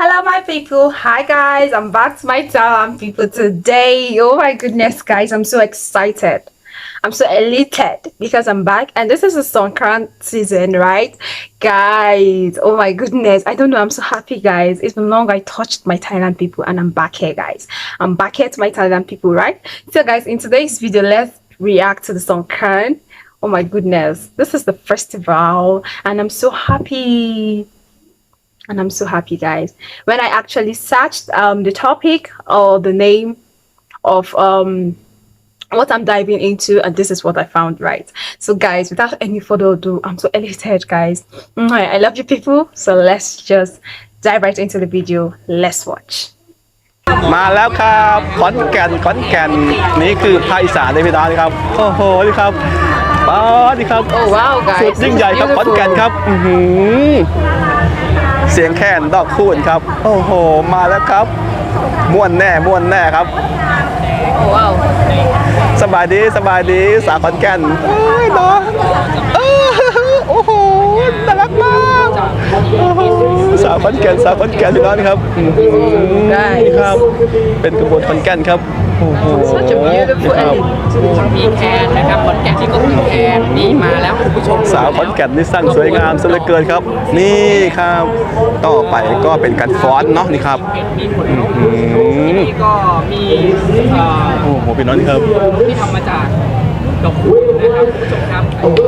Hello, my people. Hi, guys. I'm back to my Thailand people today. Oh my goodness, guys. I'm so excited. I'm so elated because I'm back and this is the Songkran season, right? Guys, oh my goodness. I don't know. I'm so happy, guys. It's been long I touched my Thailand people and I'm back here, guys. I'm back here to my Thailand people, right? So, guys, in today's video, let's react to the Songkran. Oh my goodness. This is the festival and I'm so happy and I'm so happy, guys. When I actually searched um, the topic or the name of um, what I'm diving into, and this is what I found, right? So, guys, without any further ado, I'm so elated, guys. I love you, people. So, let's just dive right into the video. Let's watch. มาแล้วครับขอนแก่นขอนแก่นนี่คือภาคอีสานเลยพี่น้องครับโอ้โหนี่ครับป้าดนี่ครับ Oh wow, สุ guys. ดยิ่งใหญ่ครับขอนแก่นครับอื้อหือเ สียงแคนดอกคูณครับ โอ้โห มาแล้วครับ ม่วนแน่ม่วนแน่ครับ Oh wow. สบายดีสบายดีสาวขอนแก่นโอ้ยน้องเออโอ้โหน่ารักมากโอ้โหสาวขอนแก่นสาวขอนแก่นพี่น้องครับอื้อหือนี่ครับ เป็นกระบวนขอนแก่นครับ โอ้โห Such a beautiful นี่ครับ and มีแคนนะครับขอนแก่นที่ก็คือแคนนี่มาแล้วคุณผู้ชมสาวขอนแก่นนี่สร้างสวยงามซะเหลือเกินครับ นี่ครับต่อไปก็เป็นการฟ้อนเนาะนี่ครับมีผลนกนี่ก็มีเอ่อโอ้โหพี่น้องนี่ครับที่ทำมาจากดอกคูณนะครับคุณผู้ชมครับโอ้โห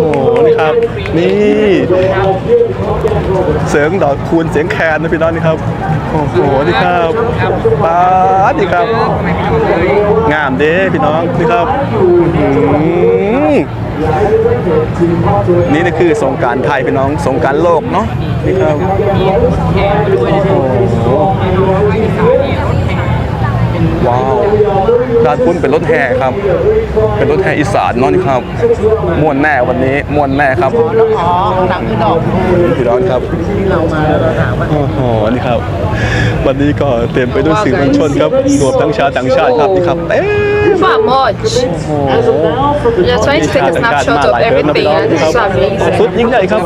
นี่ครับ นี่ เสียงดอกคูณเสียงแคนนะพี่น้องนี่ครับ โอ้โหนี่ครับป้าดนี่ครับ งามเด้พี่น้องนี่ครับอื้อหือนี่นี่คือสงการไทยพี่น้องสงการโลกเนาะนี่ครับโอ้โหว้าวานพุ้นเป็นรถแห่ครับ เป็นรถแห่อีสานเนาะนี่ครับม่วนแน่วันนี้ม่วนแน่ครับอ๋อหนังคือดอกพี่น้องครับโอ้โหนี่ครับ วันนี้ก็เต็มไปด้วยสื่อมวลชนครับรวมทั้งชาวต่างชาติครับนี่ครับเอ๊ะ Wow, much. โอ้โห Just trying to take a snapshot of everything and this is สุด amazing. ยิ่งใหญ่ครับ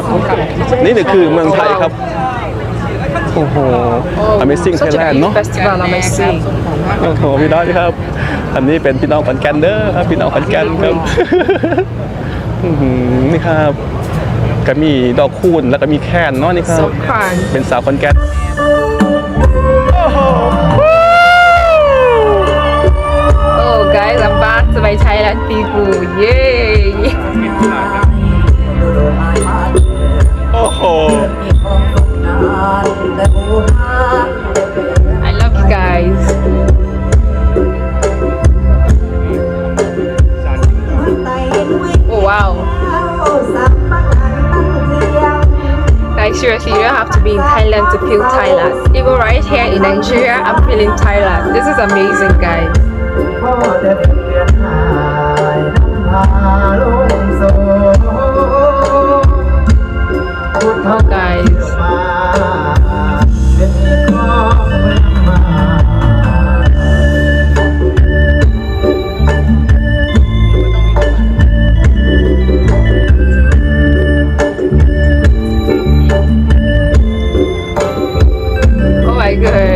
นี่นี่คือเมืองไทยครับ โอ้โห Amazing Such a Thailand big เนาะ festival, I must say. โอ้โหพี่น้องครับ อันนี้เป็นพี่น้องขอนแก่นเด้อครับพี่น้องขอนแก่นครับอื้อหือนี่ครับก็มีดอกคูณแล้วก็มีแคนเนาะนี่ครับ Songkran. เป็นสาวขอนแก่น Oh, guys, I'm back to my Thailand people. Yay! โอ้โห Guys, seriously, you don't have to be in Thailand to feel Thailand. Even right here in Nigeria, I'm feeling Thailand. This is amazing, guys. Oh, guys. Oh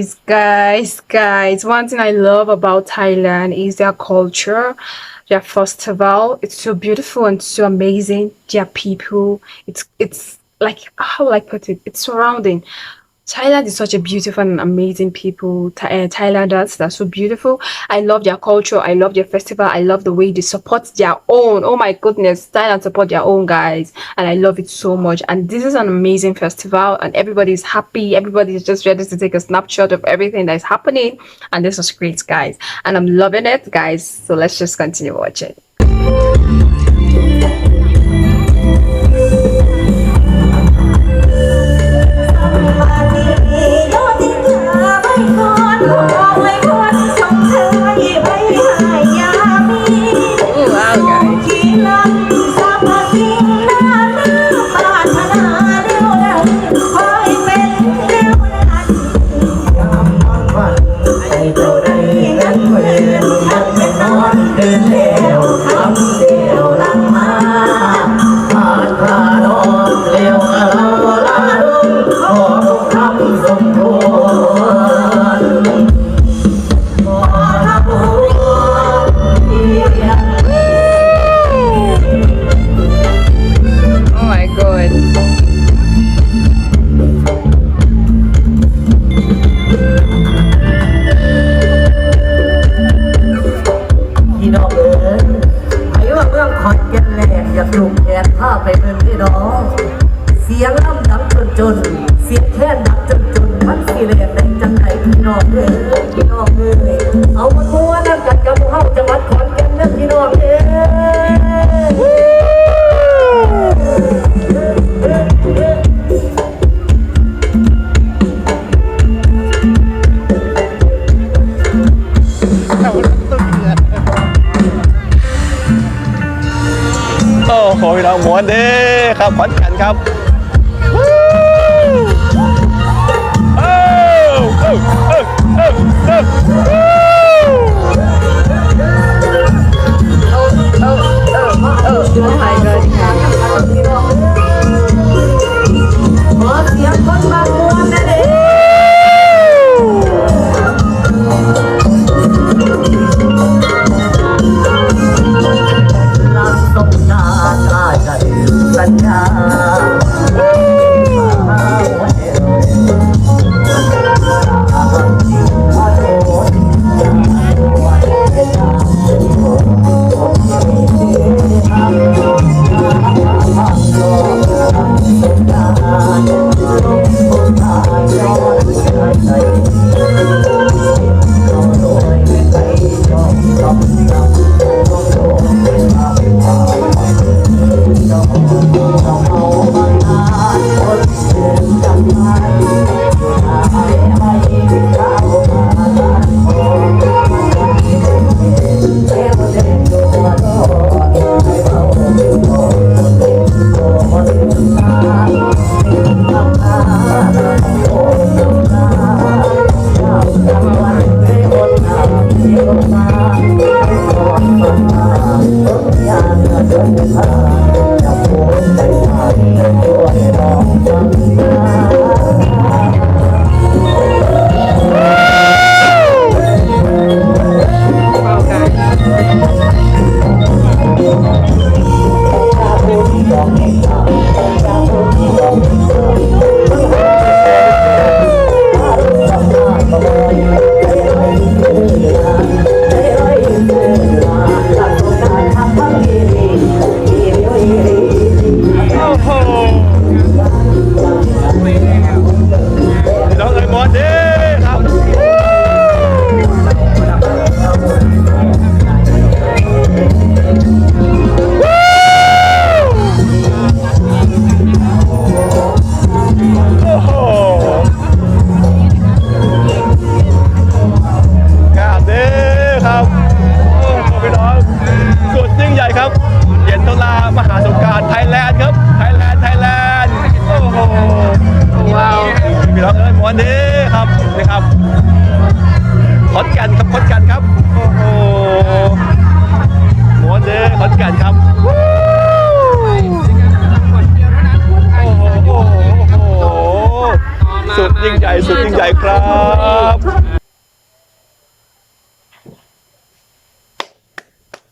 guys, guys, guys, one thing I love about Thailand is their culture, their festival. It's so beautiful and so amazing. Their people, it's it's like how will I put it? It's surrounding Thailand is such a beautiful and amazing people. Th- uh, eh, Thailanders, they're so beautiful. I love their culture. I love their festival. I love the way they support their own. Oh my goodness, Thailand support their own guys, and I love it so much. And this is an amazing festival, and everybody's happy. Everybody's just ready to take a snapshot of everything that is happening, and this is great, guys. And I'm loving it, guys. So let's just continue watching. 아 paper. วันดีครับขอนแก่นครับ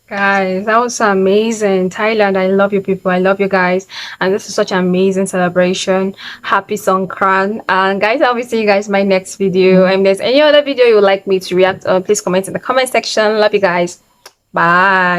Guys, that was amazing. Thailand, I love you people. I love you guys. And this is such an amazing celebration. Happy Songkran. And guys, I'll be seeing you guys my next video. And if there's any other video you would like me to react on, please comment in the comment section. Love you guys. Bye.